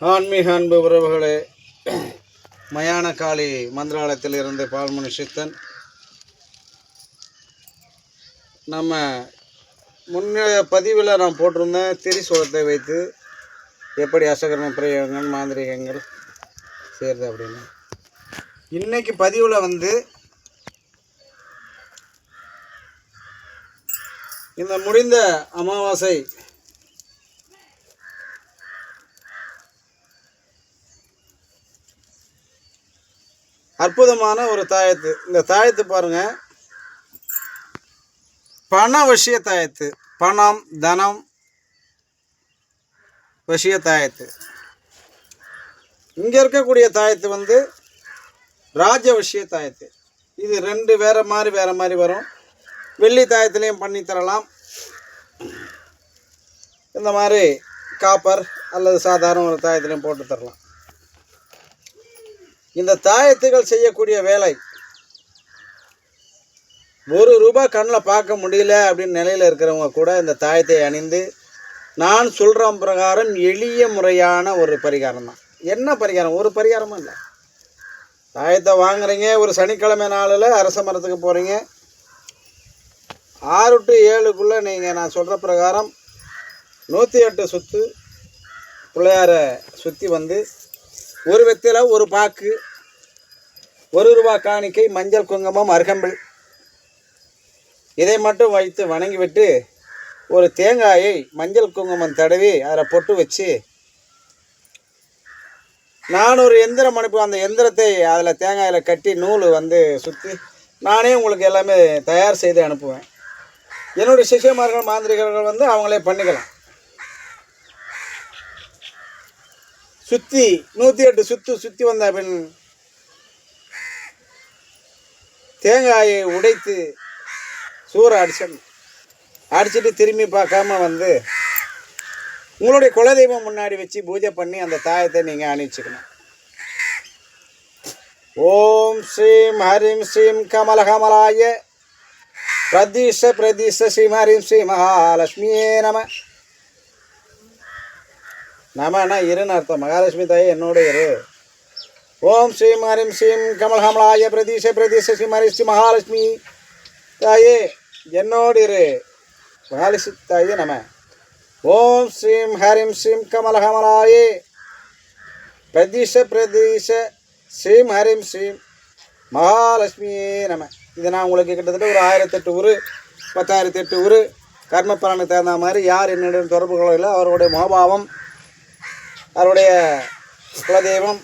ஆன்மீக அன்பு உறவுகளே மயான காளி மந்திராலயத்தில் இருந்து பால்மணி சித்தன். நம்ம முன்னைய பதிவில் நான் போட்டிருந்தேன் திரிசூலத்தை வைத்து எப்படி அசகர்ம பிரயோகங்கள் மாந்திரிகங்கள் செய்கிறது அப்படின்னு. இன்னைக்கு பதிவில் வந்து இந்த முடிந்த அமாவாசை அற்புதமான ஒரு தாயத்து. இந்த தாயத்து பாருங்க. பண விஷய தாயத்து. பணம் தனம் விஷய தாயத்து. இங்கே இருக்கக்கூடிய தாயத்து வந்து ராஜ விஷய தாயத்து. இது ரெண்டு வேற மாதிரி வேற மாதிரி வரும். வெள்ளி தாயத்துலேயும் பண்ணி தரலாம். இந்த மாதிரி காப்பர் அல்லது சாதாரண ஒரு தாயத்துலேயும் போட்டு தரலாம். இந்த தாயத்துகள் செய்யக்கூடிய வேலை. ஒரு ரூபாய் கண்ணில் பார்க்க முடியல அப்படின்னு நிலையில் இருக்கிறவங்க கூட இந்த தாயத்தை அணிந்து நான் சொல்கிற பிரகாரம் எளிய முறையான ஒரு பரிகாரம் தான். என்ன பரிகாரம்? ஒரு பரிகாரமும் இல்லை. தாயத்தை வாங்குறீங்க ஒரு சனிக்கிழமை நாளில் அரச மரத்துக்கு போகிறீங்க ஆறு டு ஏழுக்குள்ளே நீங்கள் நான் சொல்கிற பிரகாரம் நூற்றி எட்டு சுற்று பிள்ளையாரை சுற்றி வந்து ஒரு வெத்தில ஒரு பாக்கு ஒரு ரூபா காணிக்கை மஞ்சள் குங்குமம் அருகம்பில். இதை மட்டும் வைத்து வணங்கிவிட்டு ஒரு தேங்காயை மஞ்சள் குங்குமம் தடவி அதில் பொட்டு வச்சு நான் ஒரு எந்திரம் அனுப்புவேன் அந்த எந்திரத்தை அதில் தேங்காயில் கட்டி நூல் வந்து சுற்றி நானே உங்களுக்கு எல்லாமே தயார் செய்து அனுப்புவேன். என்னுடைய சிஷியமார்கள் மாந்திரிகர்கள் வந்து அவங்களே பண்ணிக்கலாம். சுற்றி நூற்றி எட்டு சுற்று சுற்றி வந்த பின் தேங்காயை உடைத்து சூறை அடிச்சிடணும் அடிச்சுட்டு திரும்பி பார்க்காம வந்து உங்களுடைய குலதெய்வம் முன்னாடி வச்சு பூஜை பண்ணி அந்த தாயத்தை நீங்கள் அணிச்சுக்கணும் ஓம் ஸ்ரீம் ஹரிம் ஸ்ரீம் கமல கமலாய பிரதீஷ பிரதீஷ ஸ்ரீம் ஹரிம் ஸ்ரீ மகாலட்சுமியே நம. நமனா இருன்னு அர்த்தம். மகாலட்சுமி தாயே என்னோட இரு. ஓம் ஸ்ரீம் ஹரிம் ஸ்ரீம் கமல் பிரதீஷ பிரதீஷ ஸ்ரீ ஹரி ஸ்ரீ மகாலட்சுமி தாயே என்னோடு இரு. மகாலட்சுமி தாயே நம. ஓம் ஸ்ரீம் ஹரிம் ஸ்ரீம் கமலஹமலாயே பிரதீஷ பிரதீஷ ஸ்ரீம் ஹரிம் ஸ்ரீம் மகாலட்சுமியே நம. இது நான் உங்களுக்கு கிட்டத்தட்ட ஒரு ஆயிரத்தெட்டு உரு பத்தாயிரத்தி எட்டு உரு கர்ம பலனுக்கு தகுந்த மாதிரி யார் என்னிடம் தொடர்பு கொள்ளவில்லை அவருடைய மோபாவம் அவருடைய குலதெய்வம்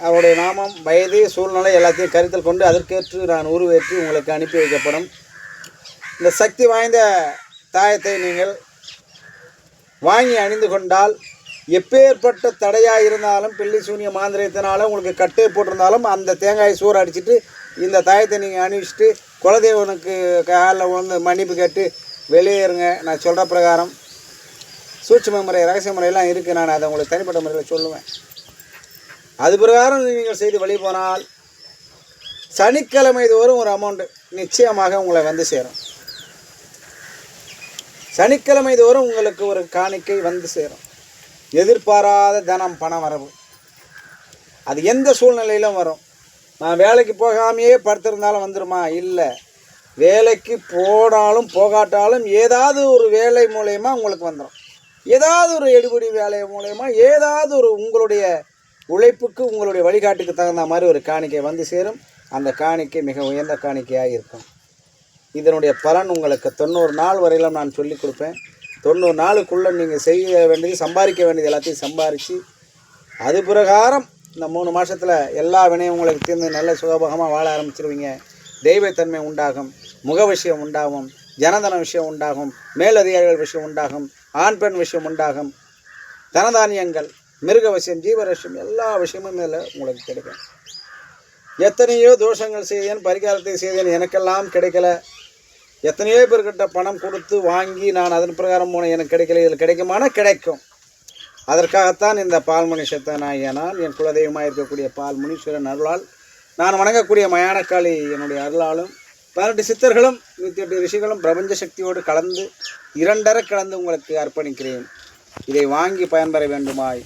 அவருடைய நாமம் வயது சூழ்நிலை எல்லாத்தையும் கருத்தில் கொண்டு அதற்கேற்று நான் உருவேற்றி உங்களுக்கு அனுப்பி வைக்கப்படும். இந்த சக்தி வாய்ந்த தாயத்தை நீங்கள் வாங்கி அணிந்து கொண்டால் எப்பேற்பட்ட தடையாக இருந்தாலும் பில்லி சூனிய மாந்திரியத்தினாலும் உங்களுக்கு கட்டை போட்டிருந்தாலும் அந்த தேங்காயை சூற அடிச்சிட்டு இந்த தாயத்தை நீங்கள் அணிவிச்சிட்டு குலதெய்வனுக்கு காலில் வந்து மன்னிப்பு கேட்டு வெளியேறுங்க. நான் சொல்கிற பிரகாரம் சூட்சம முறை ரகசிய முறையெல்லாம் இருக்குது நான் அதை உங்களுக்கு தனிப்பட்ட முறையில் சொல்லுவேன். அது பிரகாரம் நீங்கள் செய்து வழி போனால் சனிக்கிழமை தோறும் ஒரு அமௌண்ட்டு நிச்சயமாக உங்களை வந்து சேரும். சனிக்கிழமை தோறும் உங்களுக்கு ஒரு காணிக்கை வந்து சேரும். எதிர்பாராத தனம் பண வரவு. அது எந்த சூழ்நிலையிலும் வரும். நான் வேலைக்கு போகாமையே படுத்திருந்தாலும் வந்துடுமா இல்லை. வேலைக்கு போனாலும் போகாட்டாலும் ஏதாவது ஒரு வேலை மூலயமா உங்களுக்கு வந்துடும் ஏதாவது ஒரு எடுபடி வேலை மூலயமா ஏதாவது ஒரு உங்களுடைய உழைப்புக்கு உங்களுடைய வழிகாட்டுக்கு தகுந்த மாதிரி ஒரு காணிக்கை வந்து சேரும். அந்த காணிக்கை மிக உயர்ந்த காணிக்கையாக இருக்கும். இதனுடைய பலன் உங்களுக்கு தொண்ணூறு நாள் வரையிலும் நான் சொல்லிக் கொடுப்பேன். தொண்ணூறு நாளுக்குள்ளே நீங்கள் செய்ய வேண்டியது சம்பாதிக்க வேண்டியது எல்லாத்தையும் சம்பாரித்து அது பிரகாரம் இந்த மூணு மாதத்தில் எல்லா வினையும் உங்களுக்கு தீர்ந்து நல்ல சுகபோகமாக வாழ ஆரம்பிச்சிருவீங்க. தெய்வத்தன்மை உண்டாகும் முக விஷயம் உண்டாகும் ஜனதன விஷயம் உண்டாகும் மேலதிகாரிகள் விஷயம் உண்டாகும். ஆண் பெண் விஷயம் உண்டாகும். தனதானியங்கள் மிருக விஷயம் ஜீவரஷ்யம் எல்லா விஷயமும் மேலே உங்களுக்கு கிடைக்கும். எத்தனையோ தோஷங்கள் செய்தேன் பரிகாரத்தை செய்தேன் எனக்கெல்லாம் கிடைக்கல. எத்தனையோ பேர்கிட்ட பணம் கொடுத்து வாங்கி நான் அதன் பிரகாரம் போன எனக்கு கிடைக்கல இதில் கிடைக்குமானா கிடைக்கும். அதற்காகத்தான் இந்த பால்மணி சத்தநாயகனால் என் குலதெய்வமாக இருக்கக்கூடிய பால் முனீஸ்வரன் அருளால் நான் வணங்கக்கூடிய மயானக்காளி என்னுடைய அருளாலும் பதினெட்டு சித்தர்களும் நூற்றி எட்டு ரிஷிகளும் பிரபஞ்ச சக்தியோடு கலந்து இரண்டர கலந்து உங்களுக்கு அர்ப்பணிக்கிறேன். இதை வாங்கி பயன்பெற வேண்டுமாய்.